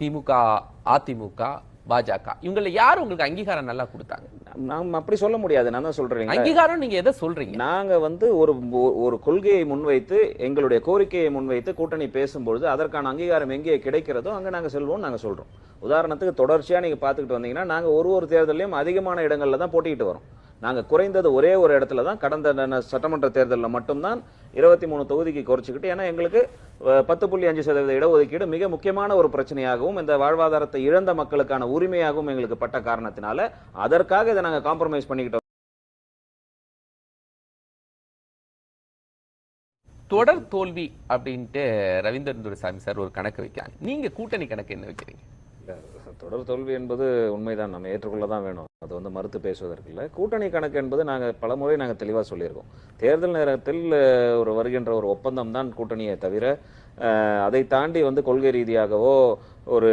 திமுக அதிமுக பாஜக. இவங்கள யார் உங்களுக்கு அங்கீகாரம் நல்லா கொடுத்தாங்க? நாம் அப்படி சொல்ல முடியாது. நான் தான் சொல்றேன். அங்கீகாரம் நீங்க எதை சொல்றீங்க? நாங்க வந்து ஒரு ஒரு கொள்கையை முன்வைத்து எங்களுடைய கோரிக்கையை முன்வைத்து கூட்டணி பேசும்பொழுது அதற்கான அங்கீகாரம் எங்கே கிடைக்கிறதோ அங்க நாங்க செல்வோம் நாங்க சொல்றோம். உதாரணத்துக்கு தொடர்ச்சியா நீங்க பாத்துக்கிட்டு வந்தீங்கன்னா நாங்க ஒரு ஒரு தேர்தலையும் அதிகமான இடங்கள்ல தான் போட்டிக்கிட்டு வரோம். நாங்கள் குறைந்தது ஒரே ஒரு இடத்துல தான் கடந்த சட்டமன்ற தேர்தலில் மட்டும்தான் இருபத்தி மூணு தொகுதிக்கு குறைச்சிக்கிட்டு ஏன்னா எங்களுக்கு பத்து புள்ளி அஞ்சு சதவீத இடஒதுக்கீடு மிக முக்கியமான ஒரு பிரச்சனையாகவும் இந்த வாழ்வாதாரத்தை இழந்த மக்களுக்கான உரிமையாகவும் எங்களுக்கு பட்ட காரணத்தினால அதற்காக இதை நாங்கள் காம்ப்ரமைஸ் பண்ணிக்கிட்டோம். தொடர் தோல்வி அப்படின்ட்டு ரவீந்திரன் துரைசாமி சார் ஒரு கணக்கு வைக்கிறாங்க. நீங்க கூட்டணி கணக்கு என்ன வைக்கிறீங்க? தொடர் தோல்வி என்பது உண்மைதான். நம்ம ஏற்றுக்கொள்ள தான் வேணும். அது வந்து மறுத்து பேசுவதற்கு இல்லை. கூட்டணி கணக்கு என்பது நாங்கள் பலமுறை நாங்கள் தெளிவாக சொல்லியிருக்கோம். தேர்தல் நேரத்தில் ஒரு வருகின்ற ஒரு ஒப்பந்தம் தான் கூட்டணியை தவிர அதை தாண்டி வந்து கொள்கை ரீதியாகவோ ஒரு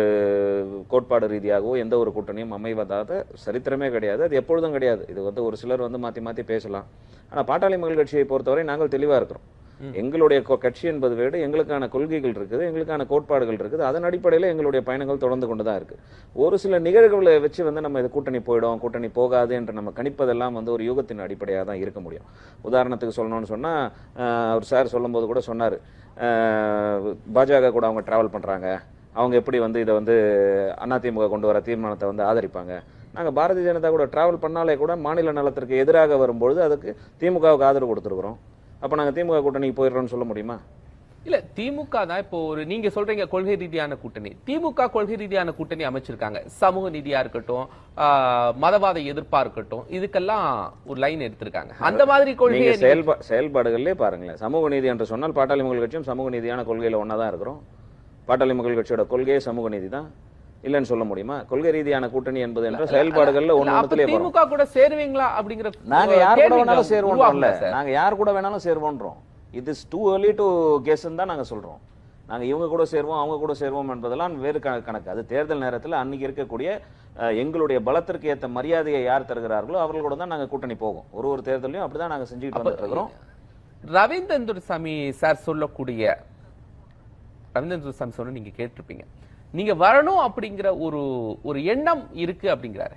கோட்பாடு ரீதியாகவோ எந்த ஒரு கூட்டணியும் அமைவதாத சரித்திரமே கிடையாது. அது எப்பொழுதும் கிடையாது. இது வந்து ஒரு சிலர் வந்து மாற்றி மாற்றி பேசலாம். ஆனால் பாட்டாளி மக்கள் கட்சியை பொறுத்தவரை நாங்கள் தெளிவாக இருக்கிறோம். எங்களுடைய கொ- கட்சி என்பது வேறு எங்களுக்கான கொள்கைகள் இருக்குது எங்களுக்கான கோட்பாடுகள் இருக்குது. அதன் அடிப்படையில் எங்களுடைய பயணங்கள் தொடர்ந்து கொண்டு தான் இருக்குது ஒரு சில நிகழ்வுகளை வச்சு வந்து நம்ம இது கூட்டணி போயிடும் கூட்டணி போகாது என்று நம்ம கணிப்பதெல்லாம் வந்து ஒரு யூகத்தின் அடிப்படையாக தான் இருக்க முடியும். உதாரணத்துக்கு சொல்லணும்னு சொன்னால் அவர் சார் சொல்லும்போது கூட சொன்னார். பாஜக கூட அவங்க ட்ராவல் பண்ணுறாங்க அவங்க எப்படி வந்து இதை வந்து அதிமுக கொண்டு வர தீர்மானத்தை வந்து ஆதரிப்பாங்க. நாங்கள் பாரதிய ஜனதா கூட ட்ராவல் பண்ணாலே கூட மாநில நலத்திற்கு எதிராக வரும்பொழுது அதுக்கு திமுகவுக்கு ஆதரவு கொடுத்துருக்குறோம். அப்போ நாங்கள் திமுக கூட்டணிக்கு போயிடுறோம்னு சொல்ல முடியுமா? இல்ல திமுக தான் இப்போ ஒரு நீங்க சொல்றீங்க கொள்கை ரீதியான கூட்டணி. திமுக கொள்கை ரீதியான கூட்டணி அமைச்சிருக்காங்க. சமூக நீதியா இருக்கட்டும் மதவாத எதிர்ப்பா இருக்கட்டும் இதுக்கெல்லாம் ஒரு லைன் எடுத்திருக்காங்க. அந்த மாதிரி நீங்க- செயல்பா செயல்பாடுகளிலே பாருங்களேன். சமூக நீதி என்று சொன்னால் பாட்டாளி மக்கள் கட்சியும் சமூக நீதியான கொள்கையில ஒன்றா தான் இருக்கிறோம். பாட்டாளி மக்கள் கட்சியோட கொள்கையே சமூக நீதி தான். இல்லைன்னு சொல்ல முடியுமா? கொள்கை ரீதியான கூட்டணி என்பது என்ற செயல்பாடுகள்ல ஒன்று திமுக கூட சேருவீங்களா அப்படிங்கிற நாங்க யார் கூட வேணாலும் இங்க சேருவோம்ல உருவாகும்ல சார்? நாங்க யார் கூட வேணாலும் சேருவோன்றோம். இது இஸ் டூ early டு கெஸ்ன்னு தான் நாங்க சொல்றோம். நாங்க இவங்க கூட சேருவோம் அவங்க கூட சேருவோம் என்பதெல்லாம் வேறு கண- கணக்கு. அது தேர்தல் நேரத்தில் அன்னைக்கு இருக்கக்கூடிய எங்களுடைய பலத்திற்கு ஏத்த மரியாதையை யார் தருகிறார்களோ அவர்கள் கூட தான் நாங்க கூட்டணி போகும் ஒரு ஒரு தேர்தலையும் அப்படிதான் நாங்க செஞ்சுக்கிட்டு வந்துட்டு இருக்கிறோம் ரவீந்திரன் துரைசாமி சார் சொல்லக்கூடிய ரவீந்திரன் துரைசாமி சொன்ன நீங்க கேட்டிருப்பீங்க. நீங்க வரணும் அப்படிங்கிற ஒரு ஒரு எண்ணம் இருக்கு அப்படிங்கிறாரு.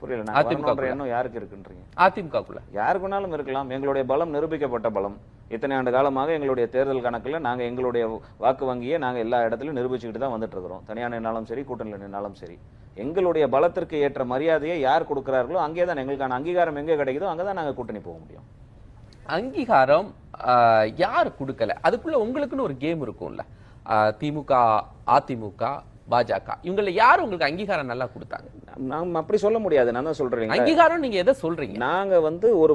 புரியல அதிமுக. எண்ணம் யாருக்கு இருக்குன்றீங்க? அதிமுகக்குள்ள. யாருக்கு வேணாலும் இருக்கலாம். எங்களுடைய பலம் நிரூபிக்கப்பட்ட பலம். இத்தனை ஆண்டு காலமாக எங்களுடைய தேர்தல் கணக்குல நாங்க எங்களுடைய வாக்கு வங்கியை நாங்க எல்லா இடத்துலயும் நிரூபிச்சுக்கிட்டு தான் வந்துட்டு இருக்கிறோம். தனியா நின்னாலும் சரி கூட்டணியில் நின்னாலும் சரி. எங்களுடைய பலத்திற்கு ஏற்ற மரியாதையை யார் கொடுக்கிறார்களோ அங்கே தான் எங்களுக்கான அங்கீகாரம் எங்கே கிடைக்குதோ அங்கே தான் நாங்க கூட்டணி போக முடியும். அங்கீகாரம் யார் கொடுக்கல? அதுக்குள்ள உங்களுக்குன்னு ஒரு கேம் இருக்கும்ல. திமுக அதிமுக பாஜக. இவங்கள யார் உங்களுக்கு அங்கீகாரம் நல்லா கொடுத்தாங்க? நாம் அப்படி சொல்ல முடியாது. நான் தான் சொல்றேன். அங்கீகாரம் நீங்க எதை சொல்றீங்க? நாங்க வந்து ஒரு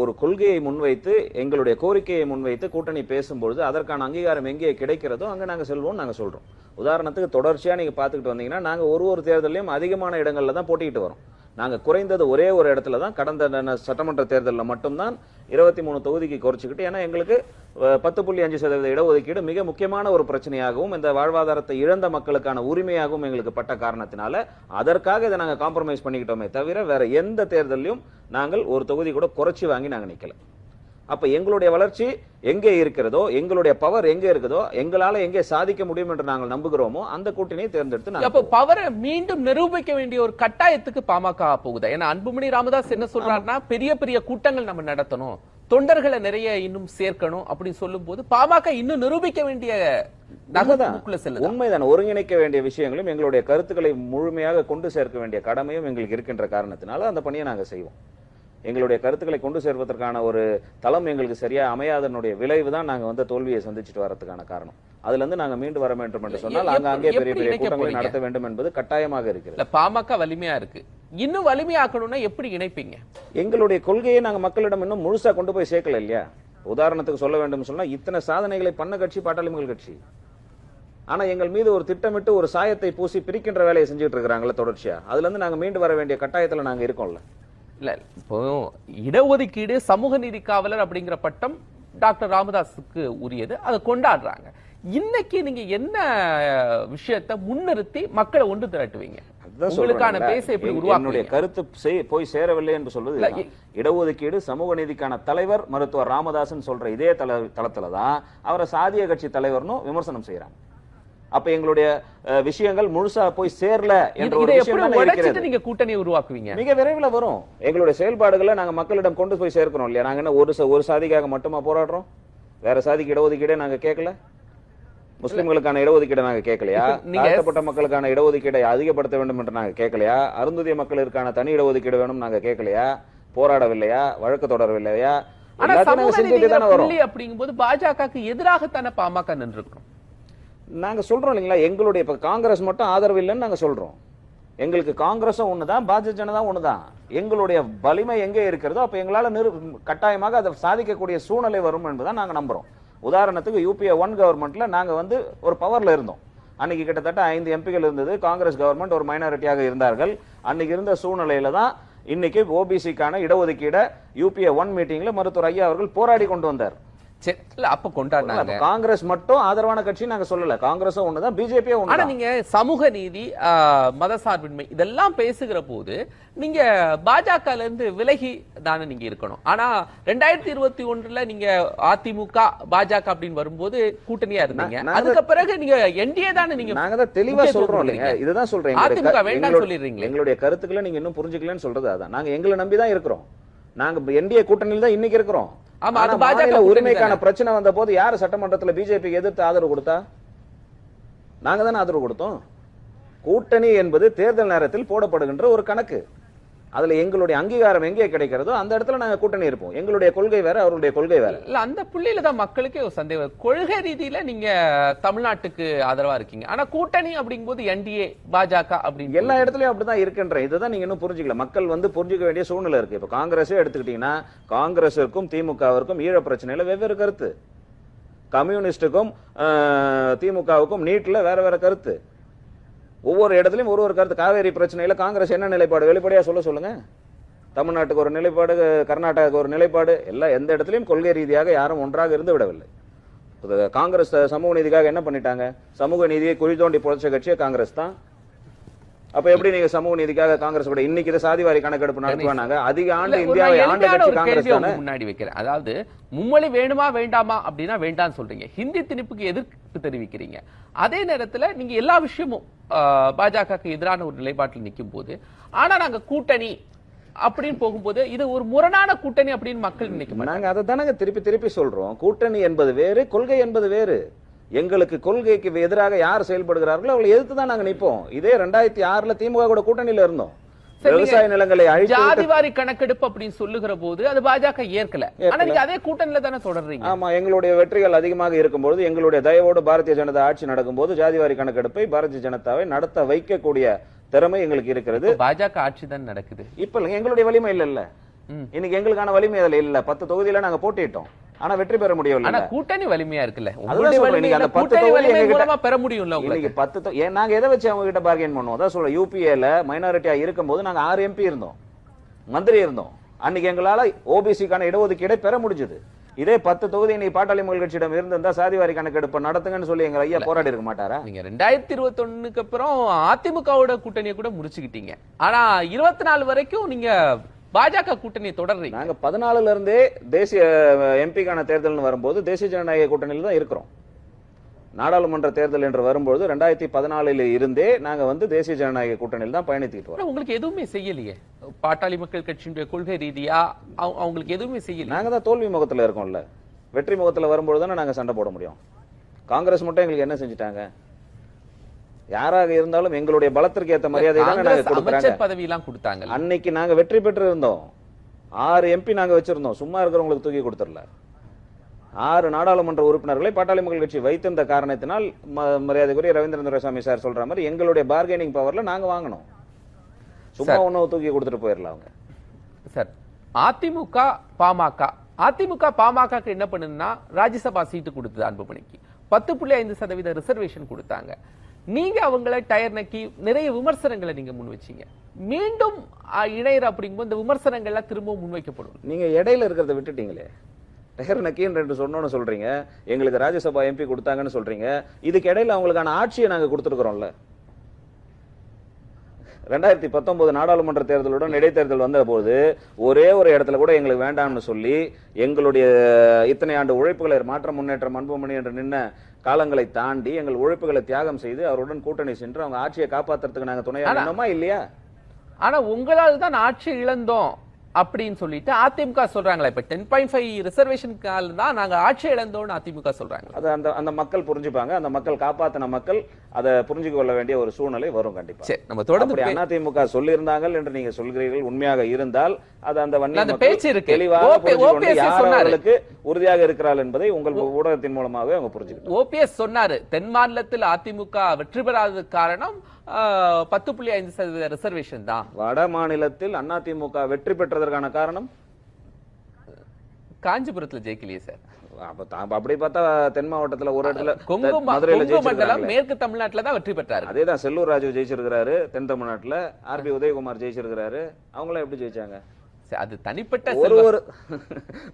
ஒரு கொள்கையை முன்வைத்து எங்களுடைய கோரிக்கையை முன்வைத்து கூட்டணி பேசும்பொழுது அதற்கான அங்கீகாரம் எங்கே கிடைக்கிறதோ அங்க நாங்க செல்வோம் நாங்க சொல்றோம். உதாரணத்துக்கு தொடர்ச்சியா நீங்க பாத்துக்கிட்டு வந்தீங்கன்னா நாங்க ஒரு ஒரு தேர்தலையும் அதிகமான இடங்கள்ல தான் போட்டிக்கிட்டு வரோம். நாங்க குறைந்தது ஒரே ஒரு இடத்துல தான் கடந்த சட்டமன்ற தேர்தலில் மட்டும்தான் இருபத்தி மூணு தொகுதிக்கு குறைச்சிக்கிட்டு ஏன்னா எங்களுக்கு பத்து புள்ளி அஞ்சு சதவீத இடஒதுக்கீடு மிக முக்கியமான ஒரு பிரச்சனையாகவும் இந்த வாழ்வாதாரத்தை இழந்த மக்களுக்கான உரிமையாகவும் எங்களுக்கு பட்ட காரணத்தினால அதற்காக இதை நாங்கள் காம்ப்ரமைஸ் பண்ணிக்கிட்டோமே தவிர வேற எந்த தேர்தலையும் நாங்கள் ஒரு தொகுதி கூட குறைச்சி வாங்கி நாங்கள் நிற்கலை அப்ப எங்களுடைய வளர்ச்சி எங்கே இருக்கிறதோ எங்களுடைய பவர் எங்கே இருக்குதோ எங்களால எங்கே சாதிக்க முடியும் என்று நாங்கள் நம்புகிறோமோ அந்த கூட்டணியை தேர்ந்தெடுத்து நாங்கள் அப்ப பவரை மீண்டும் நிரூபிக்க வேண்டிய ஒரு கட்டாயத்துக்கு பாமக போகுதா? ஏன்னா அன்புமணி ராமதாஸ் என்ன சொல்றாருன்னா பெரிய பெரிய கூட்டங்கள் நம்ம நடத்தணும். தொண்டர்களை நிறைய இன்னும் சேர்க்கணும் அப்படின்னு சொல்லும் போது பாமக இன்னும் நிரூபிக்க வேண்டிய உண்மைதான். ஒருங்கிணைக்க வேண்டிய விஷயங்களும் எங்களுடைய கருத்துக்களை முழுமையாக கொண்டு சேர்க்க வேண்டிய கடமையும் எங்களுக்கு இருக்கின்ற காரணத்தினால அந்த பணியை நாங்க செய்வோம். எங்களுடைய கருத்துக்களை கொண்டு சேர்வதற்கான ஒரு தளம் எங்களுக்கு சரியா அமையாதனுடைய விளைவு தான் நாங்க வந்து தோல்வியை சந்திச்சுட்டு வரதுக்கான காரணம். அதுல இருந்து நாங்க மீண்டு வர வேண்டும் என்று சொன்னால் அங்க அங்கே பெரிய பெரிய கூட்டங்களை? நடத்த வேண்டும் என்பது கட்டாயமாக இருக்கிறது. பாமக வலிமையா இருக்கு. இன்னும் வலிமையாக்கணும்னா எப்படி இணைப்பீங்க? எங்களுடைய கொள்கையை நாங்க மக்களிடம் இன்னும் முழுசா கொண்டு போய் சேர்க்கல இல்லையா? உதாரணத்துக்கு சொல்ல வேண்டும் சொன்னா இத்தனை சாதனைகளை பண்ண கட்சி பாட்டாளி மக்கள் கட்சி. ஆனா எங்கள் மீது ஒரு திட்டமிட்டு ஒரு சாயத்தை பூசி பிரிக்கின்ற வேலையை செஞ்சுட்டு இருக்கிறாங்களே தொடர்ச்சியா? அதுல இருந்து நாங்க மீண்டு வர வேண்டிய கட்டாயத்துல நாங்க இருக்கோம்ல. இல்ல இப்போ இடஒதுக்கீடு சமூக நீதி காவலர் அப்படிங்கிற பட்டம் டாக்டர் ராமதாஸுக்கு உரியது. அதை கொண்டாடுறாங்க. இன்னைக்கு நீங்க என்ன விஷயத்தை முன்னிறுத்தி மக்களை ஒன்று திரட்டுவீங்க? என்னுடைய கருத்து போய் சேரவில்லை என்று சொல்வது. இடஒதுக்கீடு சமூக நீதிக்கான தலைவர் மருத்துவர் ராமதாசன் சொல்ற இதே தல தளத்துல தான் அவரை சாதிய கட்சி தலைவர்னு விமர்சனம் செய்யறாங்க அப்ப எங்களுடைய விஷயங்கள் முழுசா போய் சேரல என்ற ஒரு விஷயம் நீங்க கூட்டணியை உருவாக்குவீங்க? மிக விரைவில் வரும். எங்களுடைய செயல்பாடுகளை நாங்க மக்களிடம் கொண்டு போய் சேர்க்கிறோம் இல்லையா? நாங்க என்ன ஒரு ஒரு சாதிக்காக மட்டுமா போராடுறோம்? வேற சாதிக்கு இடஒதுக்கீடே நாங்க கேட்கல? முஸ்லிம்களுக்கான இடஒதுக்கீடை நாங்க கேட்கலையா? தாழ்த்தப்பட்ட மக்களுக்கான இடஒதுக்கீடை அதிகப்படுத்த வேண்டும் என்று நாங்க கேட்கலையா? அருந்துதிய மக்களுக்கான தனி இடஒதுக்கீடு வேணும் நாங்க கேட்கலையா? போராடவில்லையா? வழக்கு தொடரவில்லையா? ஆனா சமூக செஞ்சுட்டு நீதிங்கிற தானே அப்படிங்கும்போது பாஜகவுக்கு பாமக நின்றுக்கணும் நாங்கள் சொல்கிறோம் இல்லைங்களா? எங்களுடைய இப்போ காங்கிரஸ் மட்டும் ஆதரவு இல்லைன்னு நாங்கள் சொல்கிறோம் எங்களுக்கு காங்கிரஸும் ஒன்று தான் பாரதிய ஜனதா ஒன்று தான் எங்களுடைய வலிமை எங்கே இருக்கிறதோ அப்போ எங்களால் நிறு கட்டாயமாக அதை சாதிக்கக்கூடிய சூழ்நிலை வரும் என்பதை நாங்கள் நம்புறோம். உதாரணத்துக்கு யூபிஏ ஒன் கவர்மெண்ட்டில் நாங்கள் வந்து ஒரு பவரில் இருந்தோம். அன்னைக்கு கிட்டத்தட்ட ஐந்து எம்பிகள் இருந்தது. காங்கிரஸ் கவர்மெண்ட் ஒரு மைனாரிட்டியாக இருந்தார்கள். அன்னைக்கு இருந்த சூழ்நிலையில் தான் இன்னைக்கு ஓபிசிக்கான இடஒதுக்கீடை யூபிஏ ஒன் மீட்டிங்கில் மருத்துவர் ஐயா அவர்கள் போராடி கொண்டு வந்தார். சரி இல்ல அப்ப கொண்டாடினாங்க. காங்கிரஸ் மட்டும் ஆதரவான கட்சி நாங்க சொல்லல. காங்கிரஸும் ஒண்ணுதான் பிஜேபியும் ஆனா ஒண்ணுதான் நீங்க சமூக நீதி மதசார்பின்மை இதெல்லாம் பேசுகிற போது நீங்க பாஜக இருந்து விலகி தானே நீங்க இருக்கணும். ஆனா ரெண்டாயிரத்தி இருபத்தி ஒன்றுல நீங்க அதிமுக பாஜக அப்படின்னு வரும்போது கூட்டணியா இருந்தீங்க. அதுக்கு பிறகு நீங்க என்டிஏ தானே நீங்க நாங்க தான் தெளிவா சொல்றோம் இல்லைங்க. இதுதான் சொல்றேன். அதிமுக க- வேண்டாம்னு எங்களோட- சொல்லிடுறீங்களே. எங்களுடைய கருத்துக்களை நீங்க இன்னும் புரிஞ்சுக்கலன்னு சொல்றது அதான். நாங்க எங்களை நம்பி தான் இருக்கிறோம். நாங்க என்டிஏ கூட்டணியில் தான் இன்னைக்கு இருக்கிறோம். ஆனா பாஜக உரிமைக்கான. பிரச்சனை வந்த போது யாரு சட்டமன்றத்துல பிஜேபிக்கு எதிர்த்து ஆதரவு கொடுத்தா? நாங்க தானே ஆதரவு கொடுத்தோம். கூட்டணி என்பது தேர்தல் நேரத்தில் போடப்படுகின்ற ஒரு கணக்கு. அதுல எங்களுடைய அங்கீகாரம் எங்கே கிடைக்கிறதோ அந்த இடத்துல நாங்க கூட்டணி இருப்போம். எங்களுடைய கொள்கை வேற அவருடைய கொள்கை வேற. இல்ல அந்த புள்ளியில தான் மக்களுக்கே ஒரு சந்தேகம். கொள்கை ரீதியில நீங்க தமிழ்நாட்டுக்கு ஆதரவா இருக்கீங்க. ஆனா கூட்டணி அப்படிங்கும்போது என்டிஏ பாஜக அப்படின்னு எல்லா இடத்துலயும் அப்படிதான் இருக்குன்ற. இதுதான் நீங்க இன்னும் புரிஞ்சுக்கல. மக்கள் வந்து புரிஞ்சுக்க வேண்டிய சூழ்நிலை இருக்கு. இப்ப காங்கிரஸே எடுத்துக்கிட்டீங்கன்னா காங்கிரஸிற்கும் திமுகவிற்கும் ஈழ பிரச்சனையில வெவ்வேறு கருத்து. கம்யூனிஸ்டுக்கும் திமுகவுக்கும் நீட்ல வேற வேற கருத்து. ஒவ்வொரு இடத்துலையும் ஒரு ஒரு கருத்து. காவேரி பிரச்சனையில் காங்கிரஸ் என்ன நிலைப்பாடு? வெளிப்படையாக சொல்ல சொல்லுங்கள் தமிழ்நாட்டுக்கு ஒரு நிலைப்பாடு கர்நாடகாவுக்கு ஒரு நிலைப்பாடு எல்லாம் எந்த இடத்துலையும் கொள்கை ரீதியாக யாரும் ஒன்றாக இருந்து விடவில்லை. இது காங்கிரஸ் சமூக நீதிக்காக என்ன பண்ணிட்டாங்க? சமூக நீதியை குழி தோண்டி புழைச்ச கட்சியை காங்கிரஸ் தான். அப்ப எப்படி நீங்க சமூக நீதிக்காக காங்கிரஸ் கூட இன்னைக்கு இதை சாதிவாரி கணக்கெடுப்பு நடத்துவானாங்க? அதிக ஆண்டு இந்தியாவை ஆண்ட கட்சி காங்கிரஸ் முன்னாடி வைக்கிறேன். அதாவது மும்மொழி வேணுமா வேண்டாமா அப்படின்னா வேண்டாம்னு சொல்றீங்க. ஹிந்தி திணிப்புக்கு எதிர்ப்பு தெரிவிக்கிறீங்க. அதே நேரத்துல நீங்க எல்லா விஷயமும் பாஜகவுக்கு எதிரான ஒரு நிலைப்பாட்டில் நிற்கும் போது ஆனா நாங்க கூட்டணி அப்படின்னு போகும்போது இது ஒரு முரணான கூட்டணி அப்படின்னு மக்கள் நினைக்க நாங்க அதை தானங்க திருப்பி திருப்பி சொல்றோம். கூட்டணி என்பது வேறு கொள்கை என்பது வேறு. எங்களுக்கு கொள்கைக்கு எதிராக யார் செயல்படுகிறார்களோ அவங்களை எதிர்த்து தான் நாங்க நிப்போம் இதே ரெண்டாயிரத்தி ஆறுல திமுக கூட கூட்டணியில இருந்தோம். விவசாய நிலங்களை ஜாதிவாரி கணக்கெடுப்பு அப்படின்னு சொல்லுகிற போது அது பாஜக ஏற்கல. ஆனா நீங்க அதே கூட்டணியில தானே தொடர்றீங்க. ஆமா எங்களுடைய வெற்றிகள் அதிகமாக இருக்கும்பொழுது எங்களுடைய தயவோடு பாரதிய ஜனதா ஆட்சி நடக்கும்போது ஜாதிவாரி கணக்கெடுப்பை பாரதிய ஜனதாவை நடத்த வைக்கக்கூடிய திறமை எங்களுக்கு இருக்கிறது. பாஜக ஆட்சி தான் நடக்குது. இப்ப எங்களுடைய வலிமை இல்ல ம். இன்னைக்கு எங்களுக்கான வலிமை அதுல இல்ல. பத்து தொகுதியில நாங்க போட்டிட்டோம் ஆனா வெற்றி பெற முடியவில்லை ஆனா கூட்டணி வலிமையா இருக்குல்ல. அதுதான் சொல்றேன், நீங்க அந்த பத்து தொகுதி மூலமா பெற முடியும்ல உங்களுக்கு? பத்து ஏன் நாங்க எதை வச்சு அவங்க கிட்ட பார்கெயின் பண்ணுவோம்? அதான் சொல்றேன். யூபிஏல மைனாரிட்டியா இருக்கும்போது நாங்க ஆறு எம்பி இருந்தோம். மந்திரி இருந்தோம். அன்னைக்கு எங்களால ஓபிசிக்கான இடஒதுக்கீடை பெற முடிஞ்சது. இதே பத்து தொகுதி நீ பாட்டாளி மக்கள் கட்சியிடம் இருந்திருந்தா சாதிவாரி கணக்கெடுப்பு நடத்துங்கன்னு சொல்லி எங்க ஐயா போராடி இருக்க மாட்டாரா? நீங்க ரெண்டாயிரத்தி இருபத்தி அப்புறம் அதிமுகவோட கூட்டணியை கூட முடிச்சுக்கிட்டீங்க. ஆனா இருபத்தி நாலு வரைக்கும் நீங்க பாஜக கூட்டணியை தொடர்றீங்க. நாங்க பதினாலுல இருந்தே தேசிய எம்பிக்கான தேர்தல்னு வரும்போது தேசிய ஜனநாயக கூட்டணியில் தான் இருக்கிறோம். நாடாளுமன்ற தேர்தல் என்று வரும்போது ரெண்டாயிரத்தி பதினாலில் இருந்தே நாங்க வந்து தேசிய ஜனநாயக கூட்டணியில் தான் பயணித்துட்டு வரோம். உங்களுக்கு எதுவுமே செய்யலையே? பாட்டாளி மக்கள் கட்சியினுடைய கொள்கை ரீதியா அவங்க- அவங்களுக்கு எதுவுமே செய்யல நாங்க தான் தோல்வி முகத்துல இருக்கோம்ல. வெற்றி முகத்துல வரும்போது தானே நாங்க சண்டை போட முடியும். காங்கிரஸ் மட்டும் எங்களுக்கு என்ன செஞ்சுட்டாங்க? யாராக இருந்தாலும் எங்களுடைய பலத்திற்கு ஏத்த மரியாதை தானே நாங்க கொடுக்குறாங்க. பதவி எல்லாம் கொடுத்தாங்க அன்னைக்கு நாங்க வெற்றி பெற்று இருந்தோம் ஆறு எம்பி நாங்க வச்சிருந்தோம். சும்மா இருக்கிறவங்களுக்கு தூக்கி கொடுத்துடல. ஆறு நாடாளுமன்ற உறுப்பினர்களை பாட்டாளி மக்கள் கட்சி வைத்திருந்த காரணத்தினால் மரியாதைக்குரிய ரவீந்திரன் துரைசாமி சார் சொல்ற மாதிரி எங்களுடைய பார்கெனிங் பவர்ல நாங்க வாங்கினோம். சும்மா ஒன்னும் தூக்கி கொடுத்துட்டு போயிடலாம் அவங்க. சார் அதிமுக பாமக. அதிமுக பாமக என்ன பண்ணுதுன்னா ராஜ்யசபா சீட்டு கொடுத்தது அன்புமணிக்கு. பத்து புள்ளி ஐந்து சதவீத ரிசர்வேஷன் கொடுத்தாங்க. நீங்கள் அவங்கள டயர் நக்கி நிறைய விமர்சனங்களை நீங்கள் முன் வச்சீங்க. மீண்டும் இணையர் அப்படிங்கும்போது இந்த விமர்சனங்கள்லாம் திரும்பவும் முன்வைக்கப்படும் நீங்கள் இடையில இருக்கிறத விட்டுட்டீங்களே. டயர் நக்கீன் ரெண்டு சொன்னோன்னு சொல்றீங்க. எங்களுக்கு ராஜ்யசபா எம்பி கொடுத்தாங்கன்னு சொல்றீங்க. இதுக்கு இடையில அவங்களுக்கான ஆட்சியை நாங்க கொடுத்துருக்குறோம்ல. ரெண்டாயிரத்தி பத்தொன்பது நாடாளுமன்ற தேர்தலுடன் இடைத்தேர்தல் வந்த போது ஒரே ஒரு இடத்துல கூட எங்களுக்கு வேண்டாம்னு சொல்லி எங்களுடைய இத்தனை ஆண்டு உழைப்புகளை மாற்ற முன்னேற்றம் அன்புமணி என்று நின்ன காலங்களை தாண்டி எங்கள் உழைப்புகளை தியாகம் செய்து அவருடன் கூட்டணி சென்று அவங்க ஆட்சியை காப்பாத்துறதுக்கு நாங்க துணையா ஆனா- நின்னோமா இல்லையா? ஆனா உங்களால் தான் ஆட்சி இழந்தோம். அப்படின்னு சொல்லிட்டு அதிமுக சொல்றாங்களா? இப்ப டென் பாயிண்ட் ஃபைவ் ரிசர்வேஷனுக்கால தான் நாங்க ஆட்சி இழந்தோம்னு அதிமுக சொல்றாங்க அது அந்த அந்த மக்கள் புரிஞ்சுப்பாங்க. அந்த மக்கள் காப்பாத்தின மக்கள் அதை புரிஞ்சுக்க கொள்ள வேண்டிய ஒரு சூழ்நிலை வரும் கண்டிப்பா. சரி நம்ம தொடர்ந்து அதிமுக சொல்லியிருந்தார்கள் என்று நீங்க சொல்கிறீர்கள் உண்மையாக இருந்தால் அது அந்த மக்கள் பேச்சு இருக்கு. தெளிவாக உறுதியாக இருக்கிறார்கள் என்பதை உங்கள் ஊடகத்தின் மூலமாகவே அவங்க புரிஞ்சுக்கிட்டாங்க. ஓபிஎஸ் சொன்னாரு. தென் மாநிலத்தில் அதிமுக வெற்றி பெறாததுக்கு காரணம் பத்து புள்ளி ஐந்து சதவீத ரிசர்வேஷன் தான். வட மாநிலத்தில் அதிமுக வெற்றி பெற்றதற்கான காரணம்? காஞ்சிபுரத்துல ஜெயிக்கலையே சார். அப்படி பார்த்தா தென் மாவட்டத்துல ஒரு இடத்துல தென் மதுரையில மேற்கு தமிழ்நாட்டுல தான் வெற்றி பெற்றாரு. அதேதான் செல்லூர் ராஜு ஜெயிச்சிருக்கிறாரு தென் தமிழ்நாட்டுல. ஆர்பி உதயகுமார் ஜெயிச்சிருக்கிறாரு. அவங்களாம் எப்படி ஜெயிச்சாங்க? அது தனிப்பட்ட ஒரு ஒரு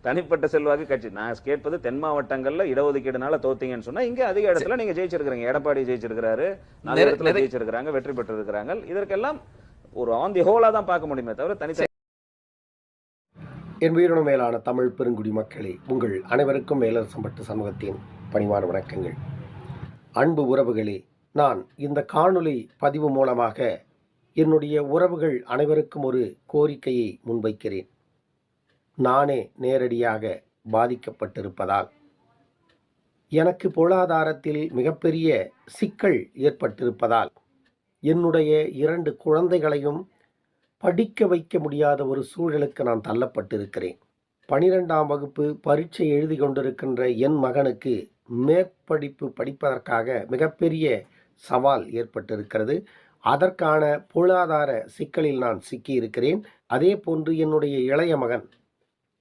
தனிப்பட்ட செல்வாக்கு கட்சி. நான் கேட்பது தென் மாவட்டங்கள்ல இடஒதுக்கீடுனால தோத்தீங்கன்னு சொன்னா இங்க அதிக இடத்துல நீங்க ஜெயிச்சிருக்கிறீங்க. எடப்பாடி ஜெயிச்சிருக்கிறாரு நாலு இடத்துல ஜெயிச்சிருக்கிறாங்க வெற்றி பெற்றிருக்கிறாங்க. இதற்கெல்லாம் ஒரு ஆன் தி ஹோலா தான் பார்க்க முடியுமே தவிர தனித்த என் உயிரின மேலான தமிழ் பெருங்குடி மக்களே உங்கள் அனைவருக்கும் மேலர் சம்பட்டு சமூகத்தின் பணிவான வணக்கங்கள். அன்பு உறவுகளே நான் இந்த காணொளி பதிவு மூலமாக என்னுடைய உறவுகள் அனைவருக்கும் ஒரு கோரிக்கையை முன்வைக்கிறேன். நானே நேரடியாக பாதிக்கப்பட்டிருப்பதால். எனக்கு பொருளாதாரத்தில் மிகப்பெரிய சிக்கல் ஏற்பட்டிருப்பதால். என்னுடைய இரண்டு குழந்தைகளையும் படிக்க வைக்க முடியாத ஒரு சூழலுக்கு நான் தள்ளப்பட்டிருக்கிறேன். பனிரெண்டாம் வகுப்பு பரீட்சை எழுதி கொண்டிருக்கின்ற என் மகனுக்கு மேற்படிப்பு படிப்பதற்காக மிகப்பெரிய சவால் ஏற்பட்டிருக்கிறது. அதற்கான பொருளாதார சிக்கலில் நான் சிக்கியிருக்கிறேன். அதே போன்று என்னுடைய இளைய மகன்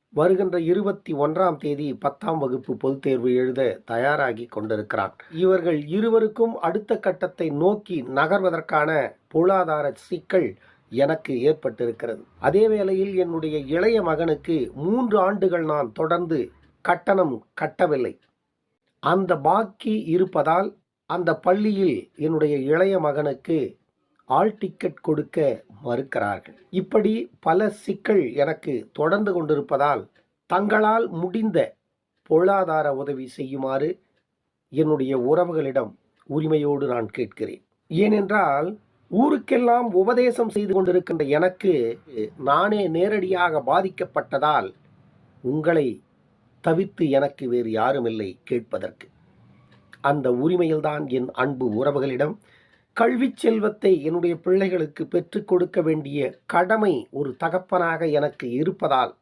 வருகின்ற இருபத்தி ஒன்றாம் தேதி பத்தாம் வகுப்பு பொதுத் தேர்வு எழுத தயாராகி கொண்டிருக்கிறான். இவர்கள் இருவருக்கும் அடுத்த கட்டத்தை நோக்கி நகர்வதற்கான பொருளாதார சிக்கல் எனக்கு ஏற்பட்டிருக்கிறது. அதே வேளையில் என்னுடைய இளைய மகனுக்கு மூன்று ஆண்டுகள் நான் தொடர்ந்து கட்டணம் கட்டவில்லை. அந்த பாக்கி இருப்பதால் அந்த பள்ளியில் என்னுடைய இளைய மகனுக்கு ஆல் டிக்கெட் கொடுக்க மறுக்கிறார்கள். இப்படி பல சிக்கல் எனக்கு தொடர்ந்து கொண்டிருப்பதால் தங்களால் முடிந்த பொருளாதார உதவி செய்யுமாறு என்னுடைய உறவுகளிடம் உரிமையோடு நான் கேட்கிறேன். ஏனென்றால் ஊருக்கெல்லாம் உபதேசம் செய்து கொண்டிருக்கின்ற எனக்கு நானே நேரடியாக பாதிக்கப்பட்டதால் உங்களை தவித்து எனக்கு வேறு யாரும் இல்லை கேட்பதற்கு. அந்த உரிமையில்தான் என் அன்பு உறவுகளிடம் கல்விச் செல்வத்தை என்னுடைய பிள்ளைகளுக்கு பெற்றுக் கொடுக்க வேண்டிய கடமை ஒரு தகப்பனாக எனக்கு இருப்பதால்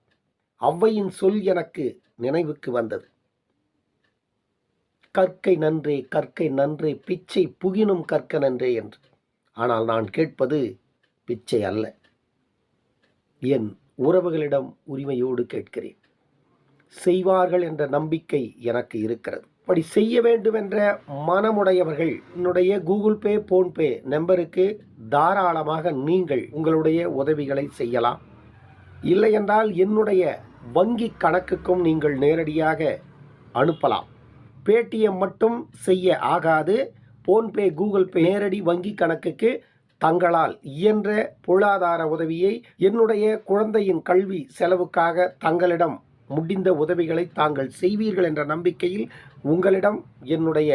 அவ்வையின் சொல் எனக்கு நினைவுக்கு வந்தது. கற்கை நன்றே கற்கை நன்றே பிச்சை புகினும் கற்க நன்றே என்று. ஆனால் நான் கேட்பது பிச்சை அல்ல. என் உறவுகளிடம் உரிமையோடு கேட்கிறேன். செய்வார்கள் என்ற நம்பிக்கை எனக்கு இருக்கிறது. இப்படி செய்ய வேண்டும் என்ற மனமுடையவர்கள் என்னுடைய கூகுள் பே போன்பே நம்பருக்கு தாராளமாக நீங்கள் உங்களுடைய உதவிகளை செய்யலாம். இல்லையென்றால் என்னுடைய வங்கி கணக்குக்கும் நீங்கள் நேரடியாக அனுப்பலாம். பேடிஎம் மட்டும் செய்ய ஆகாது. போன்பே கூகுள் பே நேரடி வங்கி கணக்குக்கு தங்களால் இயன்ற பொருளாதார உதவியை என்னுடைய குழந்தையின் கல்வி செலவுக்காக தங்களிடம் முடிந்த உதவிகளை தாங்கள் செய்வீர்கள் என்ற நம்பிக்கையில் உங்களிடம் என்னுடைய